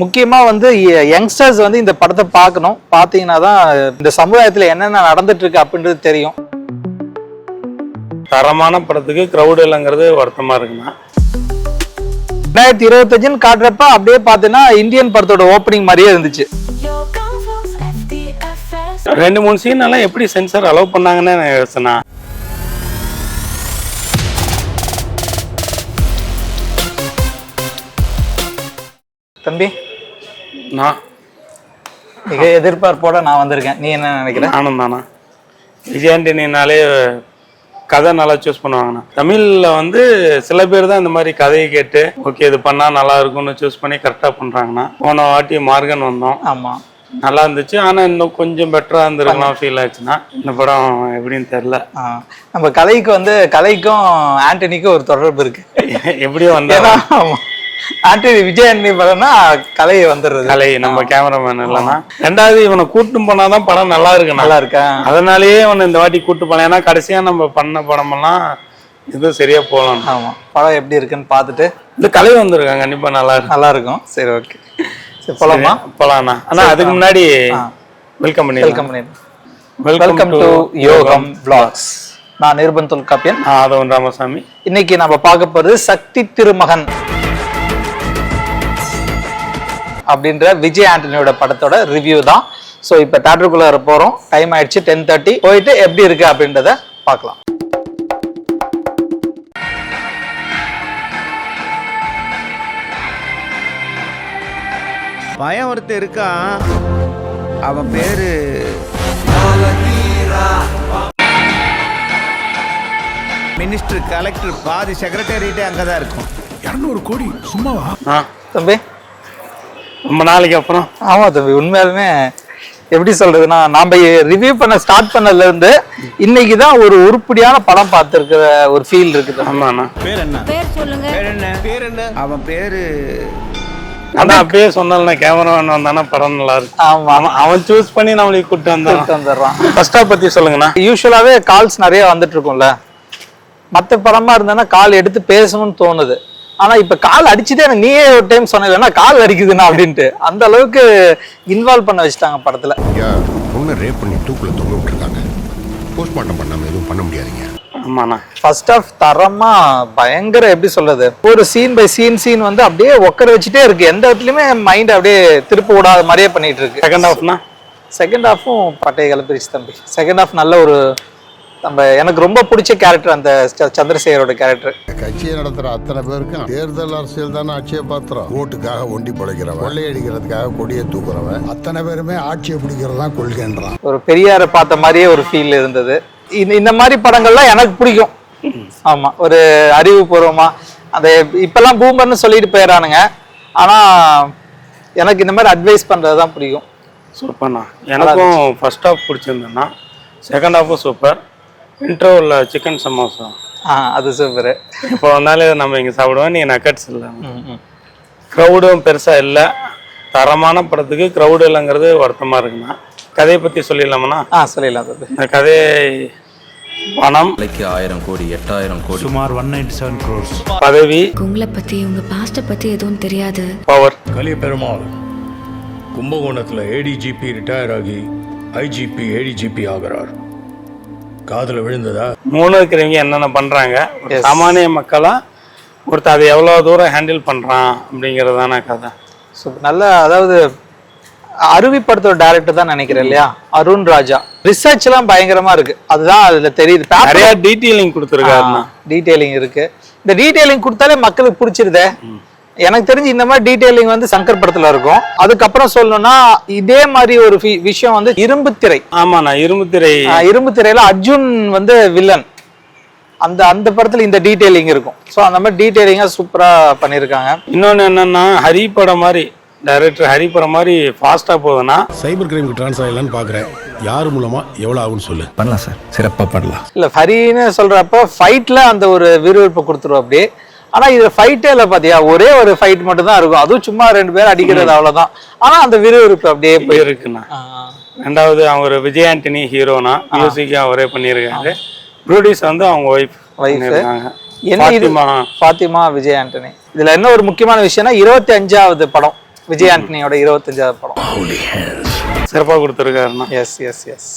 முக்கியமா வந்து யங்ஸ்டர்ஸ் வந்து இந்த படத்தை பார்க்கணும். பார்த்தீங்கன்னா தான் இந்த சமுதாயத்துல என்னென்ன நடந்துட்டு இருக்கு அப்படின்றது தெரியும். தரமான படத்துக்கு க்ரௌடு இல்லைங்கிறது வருத்தமா இருக்குண்ணா. ரெண்டாயிரத்தி இருபத்தஞ்சுன்னு காட்டுறப்ப அப்படியே பார்த்தீங்கன்னா இந்தியன் படத்தோட ஓப்பனிங் மாதிரியே இருந்துச்சு. ரெண்டு மூணு சீன் எல்லாம் எப்படி சென்சார் அலோவ் பண்ணாங்கன்னு நான் யோசனை தம்பி? நான் மிக எதிர்பார்ப்போட நான் வந்திருக்கேன். நீ என்ன நினைக்கிற? நானும் தானா? விஜயாண்டனினாலே கதை நல்லா சூஸ் பண்ணுவாங்கண்ணா. தமிழில் வந்து சில பேர் தான் இந்த மாதிரி கதையை கேட்டு ஓகே இது பண்ணால் நல்லா இருக்கும்னு சூஸ் பண்ணி கரெக்டாக பண்ணுறாங்கண்ணா போன வாட்டி மார்கன் வந்தோம். ஆமா. நல்லா இருந்துச்சு. ஆனால் இன்னும் கொஞ்சம் பெட்டராக இருந்திருக்கலாம் ஃபீல் ஆச்சுன்னா இந்த படம் எப்படின்னு தெரில நம்ம கதைக்கு வந்து கதைக்கும் ஆண்டனிக்கும் ஒரு தொடர்பு இருக்கு. எப்படியும் வந்தா. ஏன்னா ஆமா. ஆண்டனி விஜய் ஆண்டனி படம்னா கலை வந்துடுறது. கலை நம்ம கேமராமேன் இல்லைன்னா. ரெண்டாவது இவனை கூட்டும் போனாதான் படம் நல்லா இருக்குண்ணா. நல்லா இருக்கா? அதனாலேயே இவனை இந்த வாட்டி கூட்டு போனேன். ஏன்னா கடைசியா நம்ம பண்ண படமெல்லாம் இது சரியா போகலாம் ஆமா. படம் எப்படி இருக்குன்னு பார்த்துட்டு. இந்த கலை வந்திருக்காங்க. கண்டிப்பா நல்லா இருக்கு நல்லா இருக்கும். சரி ஓகே. சரி போலாமா? போலாம்ண்ணா ஆனா அதுக்கு முன்னாடி வெல்கம் பண்ணி welcome welcome to Yogam vlogs. நான் நிர்பன் தொல்காப்பியன். ஆதவன் ராமசாமி. இன்னைக்கு நம்ம பார்க்க போறது சக்தி திருமகன். அப்படின்ற விஜய் ஆண்டனியோட படத்தோட ரிவ்யூ தான். ஸோ இப்போ தேட்டருக்குள்ள போறோம். டைம் ஆயிடுச்சு டென் தேர்ட்டி போயிட்டு எப்படி இருக்கு அப்படின்றத பார்க்கலாம். பையன் ஒருத்தன் இருக்கான் அவன் பேரு மினிஸ்டர் கலெக்டர் பாதி செக்ரட்டேரியட்டே அங்கே தான் இருக்கும். இரநூறு கோடி சும்மாவா? தம்பி. ரொம்ப நாளைக்கு அப்புறம். ஆமா தம்பி உண்மையாலுமே எப்படி சொல்றதுன்னா நாம ரிவ்யூ பண்ண ஸ்டார்ட் பண்ணதுல இருந்து இன்னைக்கு தான் ஒரு உருப்படியான படம் பார்த்துருக்கிற ஒரு ஃபீல் இருக்குது ஆமாண்ணா. பேர் என்ன? பேர் சொல்லுங்க. பேர் என்ன? பேர் என்ன? அவன் பேரு அதான் அப்பயே சொன்னால கேமராமேன் வந்தானா படம் நல்லா இருக்கு ஆமா. அவன் அவன் சூஸ் பண்ணி நம்மளுக்கு கூட்டு வந்தான் கூப்பிட்டு வந்துடுறான். ஃபர்ஸ்ட் பத்தி சொல்லுங்கண்ணா. யூஸ்வலாவே கால்ஸ் நிறைய வந்துட்டு இருக்கும்ல. மத்த படமா இருந்தானா கால் எடுத்து பேசணும்னு தோணுது. ஆனா இப்ப கால் அடிச்சுட்டே எனக்கு நீயே ஒரு டைம் சொன்ன கால் அடிக்குதுண்ணா அப்படின்ட்டு. அந்த அளவுக்கு இன்வால்வ் பண்ண வச்சுட்டாங்க படத்துல. பொண்ணை ரேப் பண்ணி தூக்குல தொங்க விட்டுருக்காங்க. போஸ்ட்மார்ட்டம் பண்ணாம எதுவும் பண்ண முடியாதுங்க. ஆமாண்ணா. ஃபர்ஸ்ட் ஆஃப் தரமா பயங்கர எப்படி சொல்றது? ஒரு சீன் பை சீன் சீன் வந்து அப்படியே உட்கார வச்சுட்டே இருக்கு. எந்த இடத்துலயுமே மைண்ட் அப்படியே திருப்ப விடாத மாதிரியே பண்ணிட்டு இருக்கு. செகண்ட் ஹாஃப்னா செகண்ட் ஹாஃபும் பட்டைய கிளப்பிரிச்சு தம்பி. செகண்ட் ஹாஃப் நல்ல ஒரு நம்ம எனக்கு ரொம்ப பிடிச்ச கேரக்டர் அந்த ச- சந்திரசேகரோட கேரக்டர் கட்சியை நடத்துற அத்தனை பேருக்கும் தேர்தல் அரசியல் தானே ஆட்சியை பாத்திரம் ஓட்டுக்காக ஒண்டி பிழைக்கிறவன் கொள்ளையடிக்கிறதுக்காக கொடியை தூக்குறவன் அத்தனை பேருமே ஆட்சியை பிடிக்கிறது தான் கொள்கைன்றான். ஒரு பெரியாரை பார்த்த மாதிரியே ஒரு ஃபீல் இருந்தது. இந்த இந்த மாதிரி படங்கள்லாம் எனக்கு பிடிக்கும். ஆமா ஒரு அறிவுபூர்வமா. அந்த இப்பெல்லாம் பூமர்னு சொல்லிட்டு போயிடறானுங்க ஆனா எனக்கு இந்த மாதிரி அட்வைஸ் பண்றது தான் பிடிக்கும். சூப்பர்ண்ணா. எனக்கும் ஃபர்ஸ்ட் ஹாஃப் பிடிச்சிருந்தேண்ணா செகண்ட் ஹாஃபும் சூப்பர் இன்ட்ரோவில் சிக்கன் சமோசா ஆ அது சூப்பர் இப்போ வந்தாலே நம்ம இங்கே சாப்பிடுவோம். நீ நக்கட்ஸ் இல்லை. க்ரௌடும் பெருசாக இல்லை. தரமான படத்துக்கு க்ரௌடு இல்லைங்கிறது வருத்தமாக இருக்குண்ணா கதையை பற்றி சொல்லிடலாமண்ணா? ஆ சொல்லிடலாம் இந்த கதை பணம். ஆயிரம் கோடி எட்டாயிரம் கோடி. சுமார் ஒன் நைன்டி செவன் க்ரோர்ஸ் பதவி. உங்களை பத்தி உங்க பாஸ்ட பத்தி எதுவும் தெரியாது. பவர் கலிய பெருமாள் கும்பகோணத்தில் ஏடிஜிபி ரிட்டையர் ஆகி ஐஜிபி ஏடிஜிபி ஆகிறார். காதுல விழுந்ததா? மூணு இருக்கிறவங்க என்னென்ன பண்ணுறாங்க ஒரு சாமானிய மக்களாக ஒருத்தர் அதை எவ்வளோ தூரம் ஹேண்டில் பண்ணுறான் அப்படிங்கிறதான கதை. சூப்பர் நல்ல அதாவது அருவி படத்தோட டேரக்டர் தான் நினைக்கிறேன் இல்லையா? அருண் ராஜா. ரிசர்ச் எல்லாம் பயங்கரமா இருக்கு. அதுதான் அதுல தெரியுது. நிறைய டீட்டெயிலிங் கொடுத்துருக்காருண்ணா. டீடைலிங் இருக்கு. இந்த டீடைலிங் கொடுத்தாலே மக்களுக்கு பிடிச்சிருதே. எனக்கு தெரிஞ்சு இந்த மாதிரி டீடைலிங் வந்து சங்கர் படத்துல இருக்கும். அதுக்கப்புறம் சொல்லணும்னா இதே மாதிரி ஒரு விஷயம் வந்து இரும்பு திரை ஆமாண்ணா இரும்பு திரை இரும்பு திரையில அர்ஜுன் வந்து வில்லன் அந்த அந்த படத்துல இந்த டீடைலிங் இருக்கும். ஸோ அந்த மாதிரி டீடைலிங்கா சூப்பரா பண்ணியிருக்காங்க இன்னொன்று என்னன்னா ஹரி படம் மாதிரி டைரக்டர் ஹரி படம் மாதிரி ஃபாஸ்ட்டாக போகுதுன்னா சைபர் கிரைமுக்கு ட்ரான்ஸ்ஃபர் ஆகலான்னு பார்க்குறேன் யார் மூலமா எவ்வளோ ஆகும்னு சொல்லு. பண்ணலாம் சார். சிறப்பாக பண்ணலாம். இல்ல ஹரின்னு சொல்றப்ப ஃபைட்ல அந்த ஒரு விறுவிறுப்பை கொடுத்துரும் அப்படி ஆனா இது ஃபைட்டே இல்ல பாத்தியா? ஒரே ஒரு ஃபைட் மட்டும் தான் இருக்கும். அதுவும் சும்மா ரெண்டு பேர் அடிக்கிறது அவ்வளவுதான். ஆனா அந்த விறுவிறுப்பு அப்படியே போய் இருக்குண்ணா. ரெண்டாவது அவங்க ஒரு விஜய் ஆண்டனி ஹீரோனா மியூசிக் அவரே பண்ணியிருக்காரு. ப்ரொடியூஸ் வந்து அவங்க ஒய்ஃப் என்ன இது? ஃபாத்திமா விஜய் ஆண்டனி. இதுல என்ன ஒரு முக்கியமான விஷயம்னா இருபத்தி அஞ்சாவது படம். விஜய் ஆண்டனியோட இருபத்தஞ்சாவது படம். சிறப்பாக கொடுத்துருக்காருண்ணா. எஸ் எஸ் எஸ்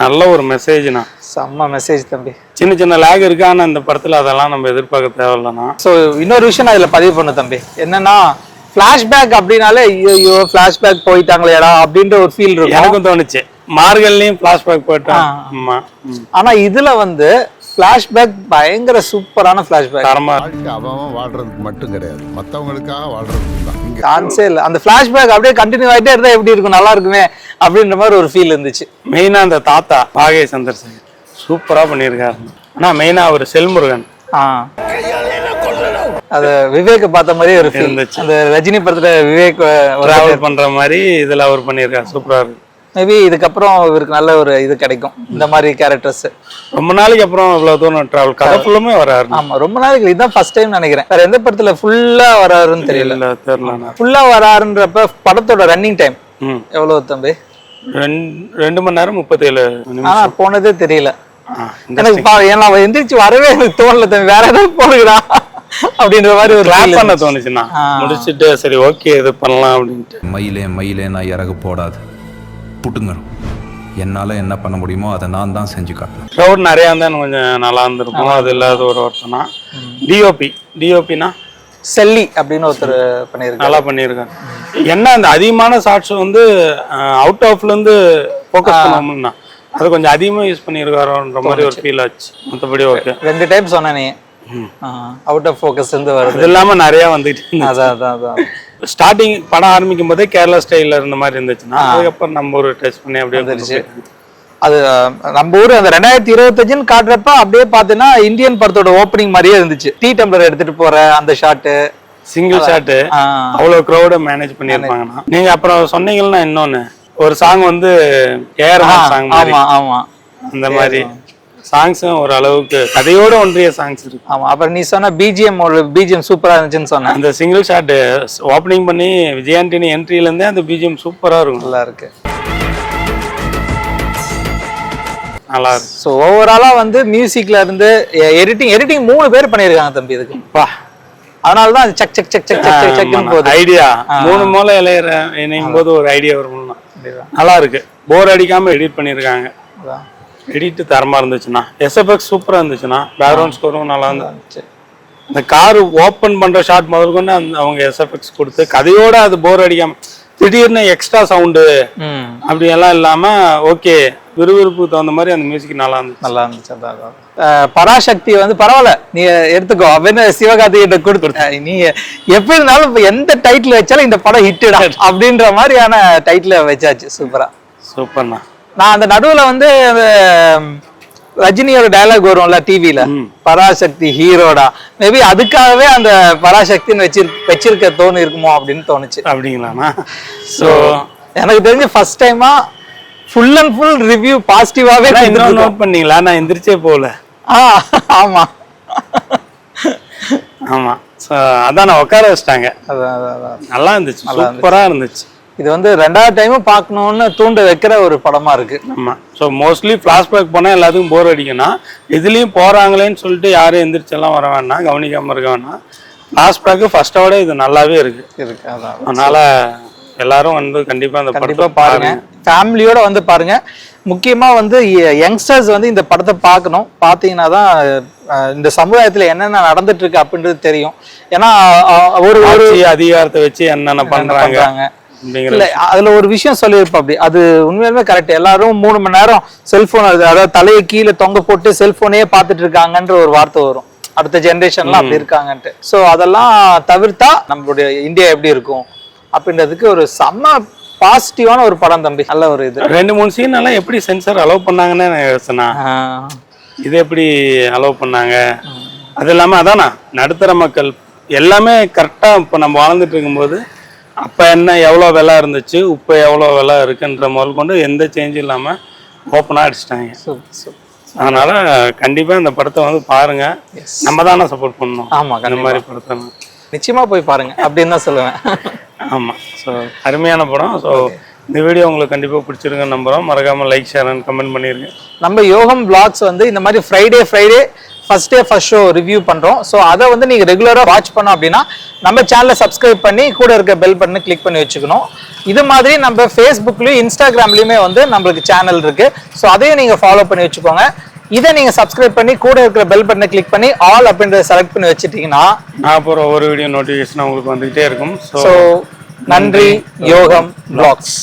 நல்ல ஒரு மெசேஜ்ண்ணா செம்ம மெசேஜ் தம்பி. சின்ன சின்ன லேக் இருக்கு ஆனா இந்த படத்துல அதெல்லாம் நம்ம எதிர்பார்க்க தேவையில்லண்ணா. ஸோ இன்னொரு விஷயம் நான் இதில் பதிவு பண்ண தம்பி. என்னன்னா ஃப்ளாஷ்பேக் அப்படின்னாலே ஐயோ ஃப்ளாஷ்பேக் போயிட்டாங்களேடா அப்படின்ற ஒரு ஃபீல் இருக்கும். எனக்கும் தோணுச்சு. மார்கல்லையும் ஃபிளாஷ்பேக் போயிட்டான். ஆமா. ம். ஆனா இதுல வந்து ஃப்ளாஷ்பேக் பயங்கர சூப்பரான ஃப்ளாஷ்பேக் அவன் வாழ்றதுக்கு மட்டும் கிடையாது. மற்றவங்களுக்காக வாழ்றதுக்கு தான். சான்ஸே இல்லை. அந்த ஃப்ளாஷ்பேக் அப்படியே கண்டினியூ ஆயிட்டே இருந்தா எப்படி இருக்கும்? நல்லா இருக்குமே அப்படின்ற மாதிரி ஒரு ஃபீல் இருந்துச்சு. மெயினா அந்த தாத்தா பாகை சந்திரசேகர். சூப்பரா பண்ணியிருக்காரு. ஆனா மெயினா அவர் செல்முருகன். ஆ. அது விவேக் பார்த்த மாதிரியே ஒரு ஃபீல் இருந்துச்சு. அந்த ரஜினி படத்துல விவேக் டிராவல் பண்ற மாதிரி இதுல அவர் பண்ணியிருக்காரு. சூப்பரா இருக்கு. மேபி இதுக்கப்புறம் இவருக்கு நல்ல ஒரு இது கிடைக்கும். இந்த மாதிரி கேரக்டர்ஸ் ரொம்ப நாளைக்கு அப்புறம் இவ்வளவு தூரம் டிராவல் கதை ஃபுல்லுமே வராரு ஆமா ரொம்ப நாளைக்கு. இதுதான் ஃபர்ஸ்ட் டைம் நினைக்கிறேன். வேற எந்த படத்துல ஃபுல்லா வராருன்னு தெரியல. இல்ல தெரியலண்ணா ஃபுல்லா வராருன்றப்ப படத்தோட ரன்னிங் டைம் ம். எவ்வளவு தம்பி? ரெண்டு ரெண்டு மணி நேரம் முப்பத்தேழு நிமிஷம். ஆனா போனதே தெரியல. எனக்கு பா- ஏன்னா எந்திரிச்சு வரவே எனக்கு தோணல தம்பி. வேற ஏதாவது போடுகிறா அப்படின்ற மாதிரி ஒரு feel பண்ண ஆ. முடிச்சிட்டு சரி ஓகே இது பண்ணலாம் அப்படின்ட்டு. மயிலே மயிலே நான் இறகு போடாது. புட்டுங்கணும் என்னால் என்ன பண்ண முடியுமோ அதை நான் தான் செஞ்சு காட்டணும் க்ரௌட் நிறையா இருந்தா இன்னும் கொஞ்சம் நல்லா இருந்திருக்கும். அது இல்லாத ஒரு ஒருத்தனா டிஓபி டிஓபினா செல்லி அப்படின்னு ஒருத்தர் பண்ணியிருக்காரு. நல்லா பண்ணியிருக்காரு. என்ன அந்த அதிகமான ஷார்ட்ஸ் வந்து அவுட் ஆஃப்ல இருந்து ஃபோக்கஸ் பண்ணோம்னா அது கொஞ்சம் அதிகமாக யூஸ் பண்ணியிருக்காரோன்ற மாதிரி ஒரு ஃபீல் ஆச்சு. மற்றபடி ஓகே ரெண்டு டைம் சொன்ன நீ. அவுட் ஆஃப் ஃபோக்கஸ் இருந்து வருது. இல்லாமல் நிறையா வந்துட்டு அதான் அதான் அதான். ஸ்டார்டிங் படம் ஆரம்பிக்கும் போதே கேரளா ஸ்டைலில் இருந்த மாதிரி இருந்துச்சுன்னா அதுக்கப்புறம் நம்ம ஒரு டெஸ்ட் பண்ணி அப்படியே வந்துருச்சு. அது நம்ம ஊர் அந்த ரெண்டாயிரத்தி இருபத்தஞ்சுன்னு காட்டுறப்ப அப்படியே பார்த்தீங்கன்னா இந்தியன் படத்தோட ஓப்பனிங் மாதிரியே இருந்துச்சு. டீ டம்ளர் எடுத்துட்டு போற அந்த ஷாட்டு சிங்கிள் ஷாட்டு அவ்வளோ க்ரௌட மேனேஜ் பண்ணியிருப்பாங்கண்ணா. நீங்க அப்புறம் சொன்னீங்கன்னா இன்னொன்னு ஒரு சாங் வந்து ஏஆர் சாங் மாதிரி. ஆமா ஆமா. அந்த மாதிரி. சாங்ஸும் ஒரு அளவுக்கு கதையோட ஒன்றிய சாங்ஸ் இருக்கு. ஆமா அப்புறம் நீ சொன்ன பிஜிஎம் ஒரு பிஜிஎம் சூப்பரா இருந்துச்சுன்னு சொன்னேன் அந்த சிங்கிள் ஷாட் ஓப்பனிங் பண்ணி விஜயாண்டினி என்ட்ரில இருந்தே அந்த பிஜிஎம் சூப்பரா இருக்கும். நல்லா இருக்கு. நல்லா இருக்கும் ஸோ ஓவராலா வந்து மியூசிக்ல இருந்து எடிட்டிங் எடிட்டிங் மூணு பேர் பண்ணியிருக்காங்க தம்பி இதுக்கு. பா. அதனால தான் அது சக் சக் சக் சக் சக் சக் சக்னு போகுது. ஐடியா மூணு மூலை இளையற இணையும் போது ஒரு ஐடியா வரும்னா நல்லா இருக்கு. போர் அடிக்காம எடிட் பண்ணியிருக்காங்க. அதான். எடிட் தரமா இருந்துச்சுண்ணா எஸ்எஃப்எக்ஸ் சூப்பரா இருந்துச்சுண்ணா பேக்ரவுண்ட் ஸ்கோரும் நல்லா இருந்துச்சு. இந்த கார் ஓப்பன் பண்ற ஷாட் முதல் கொண்டு அந்த அவங்க எஸ்எஃப்எக்ஸ் கொடுத்து கதையோட அது போர் அடிக்காம திடீர்னு எக்ஸ்ட்ரா சவுண்டு ம். அப்படி எல்லாம் இல்லாம ஓகே விறுவிறுப்புக்கு தகுந்த மாதிரி அந்த மியூசிக் நல்லா இருந்துச்சு. நல்லா இருந்துச்சு அதான் பராசக்தி வந்து பரவாயில்ல. நீ எடுத்துக்கோ அப்படின்னு சிவகார்த்திகிட்ட கொடுத்து நீ எப்படி இருந்தாலும் எந்த டைட்டில் வச்சாலும் இந்த படம் ஹிட்டுடா அப்படின்ற மாதிரியான டைட்டில் வச்சாச்சு சூப்பரா சூப்பர்ண்ணா நான் அந்த நடுவுல வந்து ரஜினியோட டயலாக் வரும்ல டிவில பராசக்தி ஹீரோடா மேபி அதுக்காகவே அந்த பராசக்தின்னு வச்சிரு வச்சிருக்க தோணு இருக்குமோ அப்படின்னு தோணுச்சு. அப்படிங்களாண்ணா ஸோ எனக்கு தெரிஞ்ச ஃபர்ஸ்ட் டைமா ஃபுல் அண்ட் ஃபுல் ரிவ்யூ பாசிட்டிவாவே இன்னும் நோட் பண்ணீங்களா? நான் எந்திரிச்சே போகல. ஆ ஆமா. ஆமா. ஸோ அதான் நான் உட்கார வச்சிட்டாங்க. அதான் நல்லா இருந்துச்சு. சூப்பரா இருந்துச்சு. இது வந்து ரெண்டாவது டைமும் பார்க்கணும்னு தூண்ட வைக்கிற ஒரு படமா இருக்கு. ஆமா. ஸோ மோஸ்ட்லி ஃப்ளாஷ்பேக் போனால் எல்லாத்துக்கும் போர் அடிக்கும்னா இதுலேயும் போறாங்களேன்னு சொல்லிட்டு யாரும் எந்திரிச்செல்லாம் வர வேணாம் கவனிக்காம இருக்க வேணாம். ஃப்ளாஷ்பேக்கு ஃபர்ஸ்டோட இது நல்லாவே இருக்கு. இருக்கு அதான். அதனால எல்லாரும் வந்து கண்டிப்பா அந்த கண்டிப்பா பாருங்க. ஃபேமிலியோட வந்து பாருங்க. முக்கியமா வந்து யங்ஸ்டர்ஸ் வந்து இந்த படத்தை பார்க்கணும். பார்த்தீங்கன்னா தான் இந்த சமுதாயத்துல என்னென்ன நடந்துட்டு இருக்கு அப்படின்றது தெரியும். ஏன்னா ஒரு ஒரு அதிகாரத்தை வச்சு என்னென்ன பண்றாங்க. இல்ல அதுல ஒரு விஷயம் சொல்லியிருப்பா அப்படி. அது உண்மையாலுமே கரெக்ட் எல்லாரும் மூணு மணி நேரம் செல்போன் அதாவது தலையை கீழே தொங்க போட்டு செல்போனே பார்த்துட்டு இருக்காங்கன்ற ஒரு வார்த்தை வரும். அடுத்த ஜென்ரேஷன்லாம் அப்படி இருக்காங்கன்ட்டு. ஸோ அதெல்லாம் தவிர்த்தா நம்மளுடைய இந்தியா எப்படி இருக்கும்? அப்படின்றதுக்கு ஒரு செம்ம பாசிட்டிவான ஒரு படம் தம்பி. நல்ல ஒரு இது. ரெண்டு மூணு சீன் எல்லாம் எப்படி சென்சார் அலோவ் பண்ணாங்கன்னு யோசனா. இது எப்படி அலோவ் பண்ணாங்க? அது இல்லாம அதானா நடுத்தர மக்கள் எல்லாமே கரெக்டா இப்போ நம்ம வாழ்ந்துட்டு இருக்கும்போது அப்ப என்ன எவ்வளோ விலை இருந்துச்சு இப்போ எவ்வளோ விலை இருக்குன்ற முதல் கொண்டு எந்த சேஞ்சும் இல்லாம ஓப்பனாக அடிச்சிட்டாங்க. அதனால கண்டிப்பா இந்த படத்தை வந்து பாருங்க. நம்ம தானே சப்போர்ட் பண்ணணும். ஆமா, இந்த மாதிரி படத்தை நிச்சயமா போய் பாருங்க அப்படின்னு தான் சொல்லுவேன். ஆமா. ஸோ அருமையான படம். ஸோ இந்த வீடியோ உங்களுக்கு கண்டிப்பா பிடிச்சிருக்குன்னு நம்புறோம். மறக்காம லைக் ஷேர் அண்ட் கமெண்ட் பண்ணிருங்க. நம்ம யோகம் vlogs வந்து இந்த மாதிரி Friday Friday first day first show review பண்றோம். ஸோ அதை வந்து நீங்க ரெகுலரா வாட்ச் பண்ணோம் அப்படின்னா நம்ம சேனலை சப்ஸ்கிரைப் பண்ணி கூட இருக்க பெல் பட்டனை கிளிக் பண்ணி வச்சுக்கணும். இது மாதிரி நம்ம ஃபேஸ்புக்லயும் இன்ஸ்டாகிராம்லயுமே வந்து நம்மளுக்கு சேனல் இருக்கு. ஸோ அதையும் நீங்க ஃபாலோ பண்ணி வச்சுக்கோங்க. இதை நீங்க சப்ஸ்கிரைப் பண்ணி கூட இருக்கிற பெல் பட்டனை கிளிக் பண்ணி ஆல் அப்படின்றத செலக்ட் பண்ணி வச்சுட்டீங்கன்னா போகிற ஒரு வீடியோ நோட்டிஃபிகேஷன் உங்களுக்கு வந்துகிட்டே இருக்கும். ஸோ நன்றி யோகம் பிளாக்ஸ்